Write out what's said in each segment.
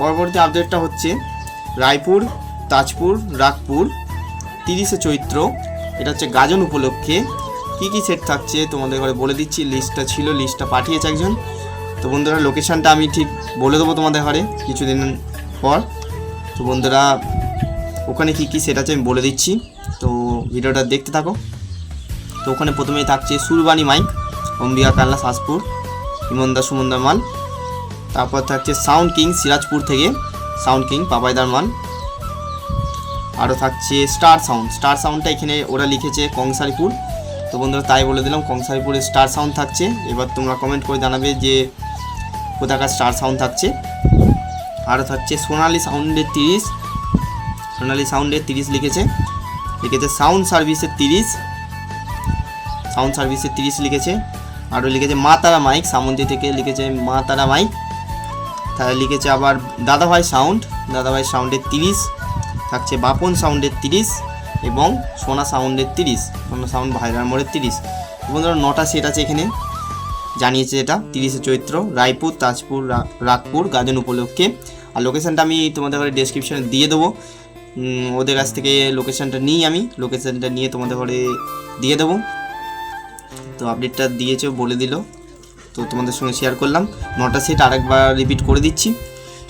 পরবর্তী আপডেটটা হচ্ছে রায়পুর, তাজপুর, রাগপুর, তিরিশে চৈত্র। এটা হচ্ছে গাজন উপলক্ষে কী কী সেট থাকছে তোমাদের ঘরে বলে দিচ্ছি। লিস্টটা ছিল লিস্টটা পাঠিয়েছে একজন। তো বন্ধুরা লোকেশানটা আমি ঠিক বলে দেবো তোমাদের ঘরে কিছুদিন পর। তো বন্ধুরা, ওখানে কী কী সেট আছে আমি বলে দিচ্ছি। তো ভিডিওটা দেখতে থাকো। তো ওখানে প্রথমেই থাকছে সুরবাণী মাইক, অম্বিকা কাল্লা, শাসপুর ইমন্দা সুমন্দর মাল তারপর থাকছে সাউন্ড কিং সিরাজপুর থেকে, সাউন্ড কিং পাপাইদার মান আরও থাকছে স্টার সাউন্ড, স্টার সাউন্ডটা এখানে ওরা লিখেছে কংসারিপুর। তো বন্ধুরা, তাই বলে দিলাম, কংসারিপুরে স্টার সাউন্ড থাকছে। এবার তোমরা কমেন্ট করে জানাবে যে কোথাকার স্টার সাউন্ড থাকছে। আরও থাকছে সোনালি সাউন্ডের তিরিশ, সোনালি সাউন্ডের তিরিশ লিখেছে। লিখেছে সাউন্ড সার্ভিসের তিরিশ, সাউন্ড সার্ভিসের তিরিশ লিখেছে। আরও লিখেছে মা তারা মাইক, সামন্তি থেকে লিখেছে মা তারা মাইক। তারা লিখেছে আবার দাদাভাই সাউন্ড, দাদাভাই সাউন্ডের তিরিশ, থাকছে বাপন সাউন্ডের তিরিশ এবং সোনা সাউন্ডের তিরিশ, সোনা সাউন্ড ভাইরার মোড়ের তিরিশ। বন্ধুরা, নটা সেট আছে এখানে, জানিয়েছে এটা, তিরিশে চৈত্র, রায়পুর, তাজপুর রাগপুর, গাজন উপলক্ষে। আর লোকেশানটা আমি তোমাদের ঘরে ডেসক্রিপশানে দিয়ে দেবো। ওদের কাছ থেকে লোকেশানটা নিই আমি লোকেশানটা নিয়ে তোমাদের ঘরে দিয়ে দেবো। তো আপডেটটা দিয়েছে, বলে দিল। তো তোমাদের সঙ্গে শেয়ার করলাম। নটা সেট আরেকবার রিপিট করে দিচ্ছি।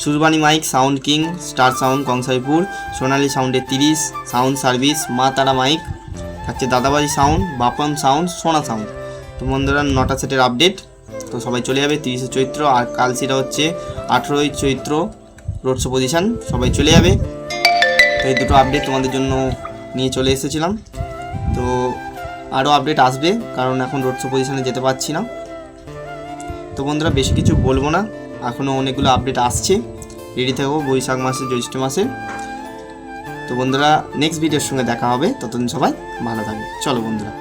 Surbani mike sound king star sound Kangsaipur, Sonali সাউন্ডের তিরিশ sound service Ma Tara mike থাকছে দাদাবাজি sound Bapan sound Sona sound তো বন্ধুরা, নটা সেটের আপডেট তো সবাই চলে যাবে তিরিশে চৈত্র, আর কাল সেটা হচ্ছে আঠেরোই চৈত্র রোড শো পজিশন সবাই চলে যাবে। তো এই দুটো আপডেট তোমাদের জন্য নিয়ে চলে এসেছিলাম। তো আরও আপডেট আসবে, কারণ এখন রোড শো পজিশনে যেতে পারছি না। তো বন্ধুরা, বেশি কিছু বলব না। এখনও অনেকগুলো আপডেট আসছে। রেডি থাকব বৈশাখ মাসে, জ্যৈষ্ঠ মাসে। তো বন্ধুরা নেক্সট ভিডিওর সঙ্গে দেখা হবে। ততদিন সবাই ভালো থাকবে। চলো বন্ধুরা।